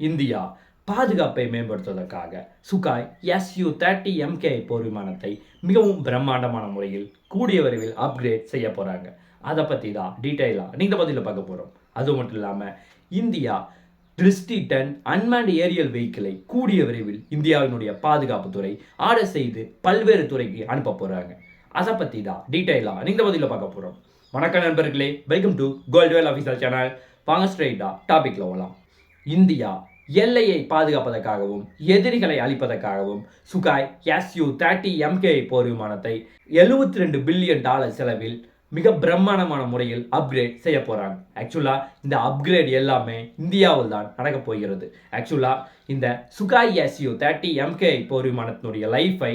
India பாதுகாப்பை மேம்படுத்துவதற்காக. Sukhoi SU thirty MK போர் விமானத்தை மிகவும் பிரம்மாண்டமான முறையில் கூடிய விரைவில் அப்கிரேட் செய்ய போகிறாங்க அதை பற்றி தான் டீட்டெயிலாக நீங்கள் பதிலில் பார்க்க போகிறோம் அது மட்டும் இல்லாமல் இந்தியா திருஷ்டி டன் அன்மேண்ட் ஏரியல் வெஹிக்கிளை கூடிய விரைவில் இந்தியாவினுடைய பாதுகாப்புத்துறை ஆர்டர் செய்து பல்வேறு துறைக்கு அனுப்ப போகிறாங்க அதை பற்றி தான் டீட்டெயிலாக நீங்கள் பதிலில் பார்க்க போகிறோம் வணக்கம் நண்பர்களே welcome to Goldwell officer channel வாங்க ஸ்ட்ரெயிட்டாக டாபிக்கில் போகலாம் இந்தியா எல்லையை பாதுகாப்பதற்காகவும் எதிரிகளை அழிப்பதற்காகவும் சுகாய் எஸ்யூ தேர்ட்டி எம்கே போர் விமானத்தை எழுபத்தி ரெண்டு பில்லியன் டாலர் செலவில் மிக பிரம்மாண்டமான முறையில் அப்கிரேட் செய்ய போகிறாங்க ஆக்சுவலாக இந்த அப்கிரேட் எல்லாமே இந்தியாவில் தான் நடக்கப் போகிறது. ஆக்சுவலாக இந்த சுகாய் எஸ்யூ தேர்ட்டி எம்கே போர் விமானத்தினுடைய லைஃபை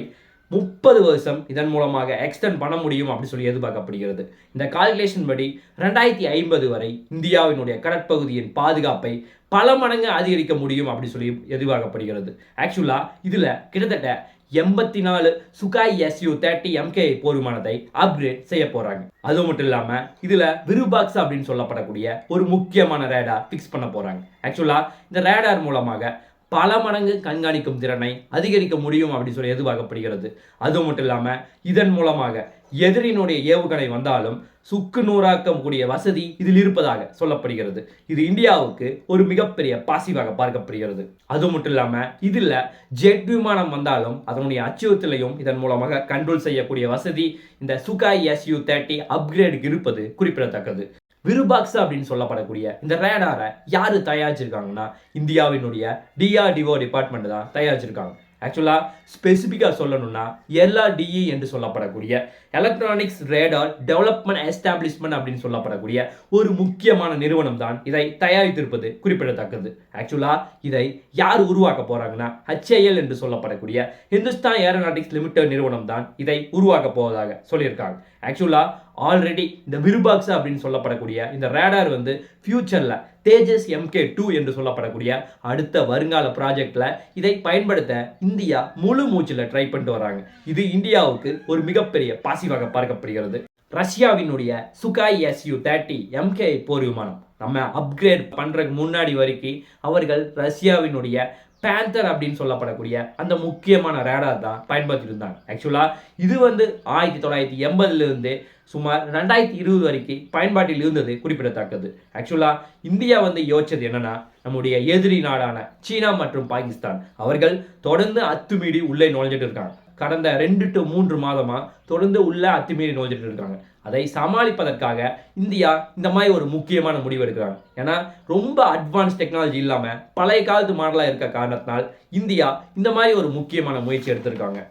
முப்பது வருஷம் இதன் மூலமாக எக்ஸ்டெண்ட் பண்ண முடியும் அப்படின்னு சொல்லி எதிர்பார்க்கப்படுகிறது. இந்த கால்குலேஷன் படி ரெண்டாயிரத்தி ஐம்பது வரை இந்தியாவினுடைய கடற்பகுதியின் பாதுகாப்பை பல மடங்கு அதிகரிக்க முடியும் அப்படின்னு சொல்லி எதிர்பார்க்கப்படுகிறது. ஆக்சுவலாக இதில் கிட்டத்தட்ட எண்பத்தி நாலு சுகாய் எஸ்யூ தேர்ட்டி எம்கே போர் விமானத்தை அப்கிரேட் செய்ய போறாங்க. அது மட்டும் இல்லாம இதுல விருபாக்ஸ் அப்படின்னு சொல்லப்படக்கூடிய ஒரு முக்கியமான ரேடார் ஃபிக்ஸ் பண்ண போறாங்க. ஆக்சுவலா இந்த ரேடார் மூலமாக பல மடங்கு கண்காணிக்கும் திறனை அதிகரிக்க முடியும் அப்படின்னு சொல்லி எதிர்பார்க்கப்படுகிறது. அது மட்டும் இல்லாமல் இதன் மூலமாக எதிரினுடைய ஏவுகணை வந்தாலும் சுக்கு நூறாக்கக்கூடிய வசதி இதில் இருப்பதாக சொல்லப்படுகிறது. இது இந்தியாவுக்கு ஒரு மிகப்பெரிய பாசிவாக பார்க்கப்படுகிறது. அது மட்டும் இல்லாமல் இதில் ஜெட் விமானம் வந்தாலும் அதனுடைய அச்சுறுத்தலையும் இதன் மூலமாக கண்ட்ரோல் செய்யக்கூடிய வசதி இந்த சுகாய் எஸ்யூ தேர்ட்டி அப்கிரேடுக்கு இருப்பது குறிப்பிடத்தக்கது. விருபாக்ஸ் அப்படின்னு சொல்லப்படக்கூடிய இந்த ரேடாரை யார் தயாரிச்சிருக்காங்கன்னா இந்தியாவினுடைய டிஆர்டிஓ டிபார்ட்மெண்ட் தான் தயாரிச்சிருக்காங்க. ஆக்சுவலாக ஸ்பெசிஃபிக்காக சொல்லணும்னா எல்ஆர்டிஇ என்று சொல்லப்படக்கூடிய எலக்ட்ரானிக்ஸ் ரேடார் டெவலப்மெண்ட் எஸ்டாப்ளிஷ்மெண்ட் அப்படின்னு சொல்லப்படக்கூடிய ஒரு முக்கியமான நிறுவனம் தான் இதை தயாரித்திருப்பது குறிப்பிடத்தக்கது. ஆக்சுவலாக இதை யார் உருவாக்க போகிறாங்கன்னா ஹச்ஏஎல் என்று சொல்லப்படக்கூடிய ஹிந்துஸ்தான் ஏரோநாட்டிக்ஸ் லிமிடெட் நிறுவனம் தான் இதை உருவாக்க போவதாக சொல்லியிருக்காங்க. ஆக்சுவலாக ஆல்ரெடி இந்த விருபாக்ஸ் அப்படின்னு சொல்லப்படக்கூடிய இந்த ரேடார் வந்து ஃபியூச்சரில் தேஜஸ் எம்கே டூ என்று சொல்லப்படக்கூடிய அடுத்த வருங்கால ப்ராஜெக்டில் இதை பயன்படுத்த இந்தியா முழு மூச்சில் ட்ரை பண்ணிட்டு வராங்க. இது இந்தியாவுக்கு ஒரு மிகப்பெரிய பாசிவாக பார்க்கப்படுகிறது. ரஷ்யாவினுடைய சுகாய் எஸ்யூ தேர்ட்டி எம்கே போர் விமானம். நம்ம அப்கிரேட் பண்ணுறதுக்கு முன்னாடி வரைக்கும் அவர்கள் ரஷ்யாவினுடைய பேந்தர் அப்படின்னு சொல்லப்படக்கூடிய அந்த முக்கியமான ரேடார் தான் பயன்படுத்திட்டு இருந்தாங்க ஆக்சுவலாக இது வந்து ஆயிரத்தி தொள்ளாயிரத்தி எண்பதுலேருந்து சுமார் ரெண்டாயிரத்தி இருபது வரைக்கும் பயன்பாட்டில் இருந்தது குறிப்பிடத்தக்கது. ஆக்சுவலாக இந்தியா வந்து யோசிச்சது என்னன்னா நம்முடைய எதிரி நாடான சீனா மற்றும் பாகிஸ்தான் அவர்கள் தொடர்ந்து அத்துமீறி உள்ளே நுழைஞ்சிட்டு இருக்காங்க. கடந்த ரெண்டு டு மூன்று மாதமாக தொடர்ந்து உள்ள அத்துமீறி நுழைஞ்சிட்டு இருக்காங்க. அதை சமாளிப்பதற்காக இந்தியா இந்த மாதிரி ஒரு முக்கியமான முடிவு எடுக்கிறாங்க. ஏன்னா ரொம்ப அட்வான்ஸ் டெக்னாலஜி இல்லாமல் பழைய காலத்து மாடலாக இருக்க காரணத்தினால் இந்தியா இந்த மாதிரி ஒரு முக்கியமான முயற்சி எடுத்திருக்காங்க.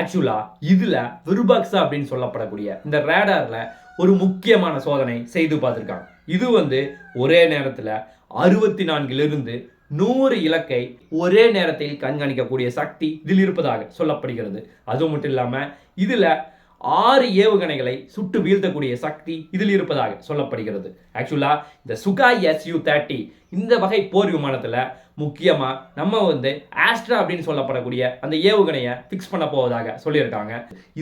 ஆக்சுவலாக இதில் விருபாக்ஸா அப்படின்னு சொல்லப்படக்கூடிய இந்த ரேடாரில் ஒரு முக்கியமான சோதனை செய்து பார்த்துருக்காங்க. இது வந்து ஒரே நேரத்தில் அறுபத்தி நான்கிலிருந்து நூறு இலக்கை ஒரே நேரத்தில் கண்காணிக்கக்கூடிய சக்தி இதில் இருப்பதாக சொல்லப்படுகிறது. அது மட்டும் இல்லாமல் இதில் ஆறு ஏவுகணைகளை சுட்டு வீழ்த்தக்கூடிய சக்தி இதில் இருப்பதாக சொல்லப்படுகிறது. ஆக்சுவலாக இந்த சுகாய் எஸ்யூ தேர்ட்டி இந்த வகை போர் விமானத்தில் முக்கியமாக நம்ம வந்து ஆஸ்ட்ரா அப்படின்னு சொல்லப்படக்கூடிய அந்த ஏவுகணையை ஃபிக்ஸ் பண்ண போவதாக சொல்லியிருக்காங்க.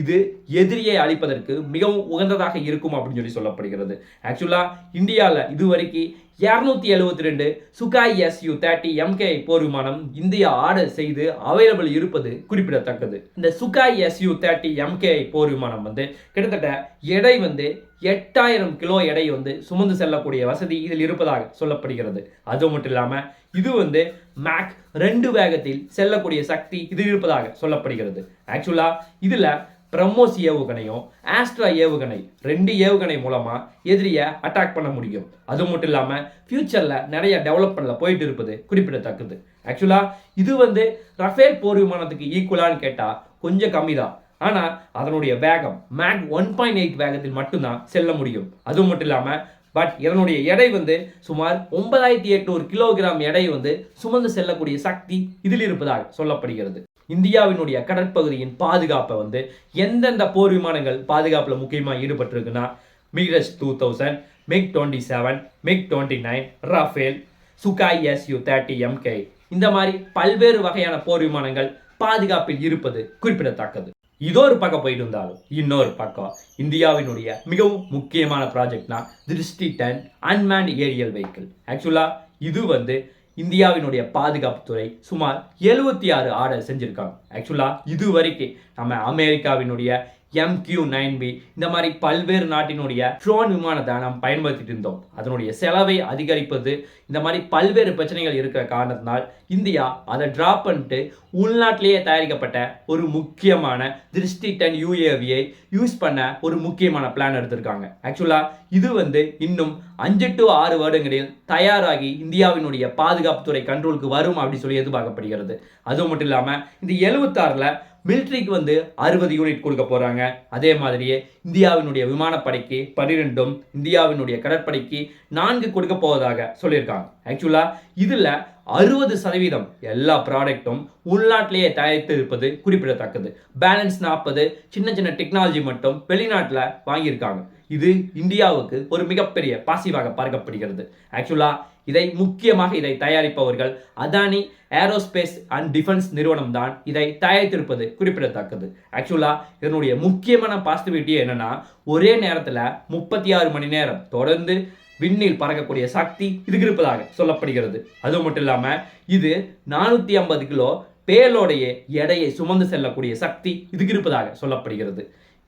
இது எதிரியை அழிப்பதற்கு மிகவும் உகந்ததாக இருக்கும் அப்படின்னு சொல்லி சொல்லப்படுகிறது. ஆக்சுவலாக இந்தியாவில் இதுவரைக்கும் இரநூத்தி எழுபத்தி ரெண்டு சுகாய் எஸ்யூ தேர்ட்டி எம்கே போர் விமானம் இந்தியா ஆர்டர் செய்து அவைலபிள் இருப்பது குறிப்பிடத்தக்கது. இந்த சுகாய் எஸ்யூ தேர்ட்டி எம்கே போர் விமானம் வந்து கிட்டத்தட்ட எடை வந்து எட்டாயிரம் கிலோ எடை வந்து சுமந்து செல்லக்கூடிய வசதி இதில் இருப்பதாக சொல்லப்படுகிறது. அது மட்டும் இல்லாமல் இது வந்து மேக் ரெண்டு வேகத்தில் செல்லக்கூடிய சக்தி இதில் இருப்பதாக சொல்லப்படுகிறது. ஆக்சுவலாக இதில் பிரம்மோஸ் ஏவுகணையும் ஆஸ்ட்ரா ஏவுகணை ரெண்டு ஏவுகணை மூலமாக எதிரியை அட்டாக் பண்ண முடியும். அது மட்டும் இல்லாமல் ஃபியூச்சரில் நிறைய டெவலப்மெண்ட்டில் போயிட்டு இருப்பது குறிப்பிடத்தக்கது. ஆக்சுவலாக இது வந்து ரஃபேல் போர் விமானத்துக்கு ஈக்குவலான்னு கேட்டால் கொஞ்சம் கம்மி தான் ஆனால் அதனுடைய வேகம் மேக் ஒன் பாயிண்ட் எயிட் வேகத்தில் மட்டும்தான் செல்ல முடியும். அது மட்டும் இல்லாமல் பட் இதனுடைய எடை வந்து சுமார் ஒன்பதாயிரத்தி எட்நூறு கிலோகிராம் எடை வந்து சுமந்து செல்லக்கூடிய சக்தி இதில் இருப்பதாக சொல்லப்படுகிறது. இந்தியாவினுடைய கடற்பகுதியின் பாதுகாப்பை வந்து எந்தெந்த போர் விமானங்கள் பாதுகாப்பில் முக்கியமாக ஈடுபட்டிருக்குன்னா மிக்ரஸ் two thousand MiG twenty seven MiG twenty nine Rafale Sukhoi SU thirty MK இந்த மாதிரி பல்வேறு வகையான போர் விமானங்கள் பாதுகாப்பில் இருப்பது குறிப்பிடத்தக்கது. இதோ ஒரு பக்கம் போயிட்டு இருந்தாலும் இன்னொரு பக்கம் இந்தியாவினுடைய மிகவும் முக்கியமான ப்ராஜெக்ட்னா திருஷ்டி டென் அன்மேண்ட் ஏரியல் வெஹிக்கிள் ஆக்சுவலாக இது வந்து இந்தியாவினுடைய பாதுகாப்புத்துறை சுமார் எழுபத்தி ஆறு ஆர்டர் செஞ்சுருக்காங்க. ஆக்சுவலாக இது வரைக்கும் நம்ம அமெரிக்காவினுடைய MQ-9B நைன் பி இந்த மாதிரி பல்வேறு நாட்டினுடைய ட்ரோன் விமானத்தை நாம் பயன்படுத்திட்டு இருந்தோம். அதனுடைய செலவை அதிகரிப்பது இந்த மாதிரி பல்வேறு பிரச்சனைகள் இருக்கிற காரணத்தினால் இந்தியா அதை டிராப் பண்ணிட்டு உள்நாட்டிலேயே தயாரிக்கப்பட்ட ஒரு முக்கியமான திருஷ்டி டென் யூஏவியை யூஸ் பண்ண ஒரு முக்கியமான பிளான் எடுத்திருக்காங்க. ஆக்சுவலாக இது வந்து இன்னும் அஞ்சு டு ஆறு வருடங்களில் தயாராகி இந்தியாவினுடைய பாதுகாப்புத்துறை கண்ட்ரோலுக்கு வரும் அப்படின்னு சொல்லி எதிர்பார்க்கப்படுகிறது. அதுவும் மட்டும் இல்லாமல் இந்த எழுபத்தாறில் மிலிட்ரிக்கு வந்து அறுபது யூனிட் கொடுக்க போகிறாங்க அதே மாதிரியே இந்தியாவினுடைய விமானப்படைக்கு பன்னிரெண்டும் இந்தியாவினுடைய கடற்படைக்கு நான்கு கொடுக்க போவதாக சொல்லியிருக்காங்க. ஆக்சுவலாக இதில் அறுபது சதவீதம் எல்லா ப்ராடக்ட்டும் உள்நாட்டிலேயே தயாரித்து இருப்பது குறிப்பிடத்தக்கது. பேலன்ஸ் நாற்பது சின்ன சின்ன டெக்னாலஜி மட்டும் வெளிநாட்டில் வாங்கியிருக்காங்க. இது இந்தியாவுக்கு ஒரு மிகப்பெரிய பாசிவாக பார்க்கப்படுகிறது. ஆக்சுவலாக இதை முக்கியமாக இதை தயாரிப்பவர்கள் அதானி ஏரோஸ்பேஸ் அண்ட் டிஃபென்ஸ் நிறுவனம் தான் இதை தயாரித்திருப்பது குறிப்பிடத்தக்கது. ஆக்சுவலாக இதனுடைய முக்கியமான பாசிட்டிவிட்டி என்னன்னா ஒரே நேரத்தில் முப்பத்தி ஆறு மணி நேரம் தொடர்ந்து விண்ணில் பறக்கக்கூடிய சக்தி இதுக்கு இருப்பதாக சொல்லப்படுகிறது. அது மட்டும் இல்லாமல் இது நானூற்றி ஐம்பது கிலோ பேலோடைய எடையை சுமந்து செல்லக்கூடிய சக்தி இதுக்கு இருப்பதாக சொல்லப்படுகிறது.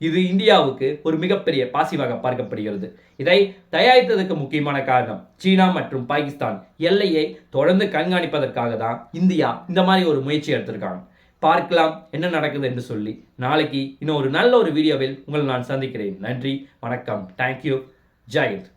இது இந்தியாவுக்கு ஒரு மிகப்பெரிய பாசிவாக பார்க்கப்படுகிறது. இதை தயாரித்ததற்கு முக்கியமான காரணம் சீனா மற்றும் பாகிஸ்தான் எல்லையை தொடர்ந்து கண்காணிப்பதற்காக தான் இந்தியா இந்த மாதிரி ஒரு முயற்சி எடுத்திருக்காங்க. பார்க்கலாம் என்ன நடக்குது என்று சொல்லி நாளைக்கு இன்னும் ஒரு நல்ல ஒரு வீடியோவில் உங்களை நான் சந்திக்கிறேன். நன்றி வணக்கம். தேங்க்யூ ஜெயந்த்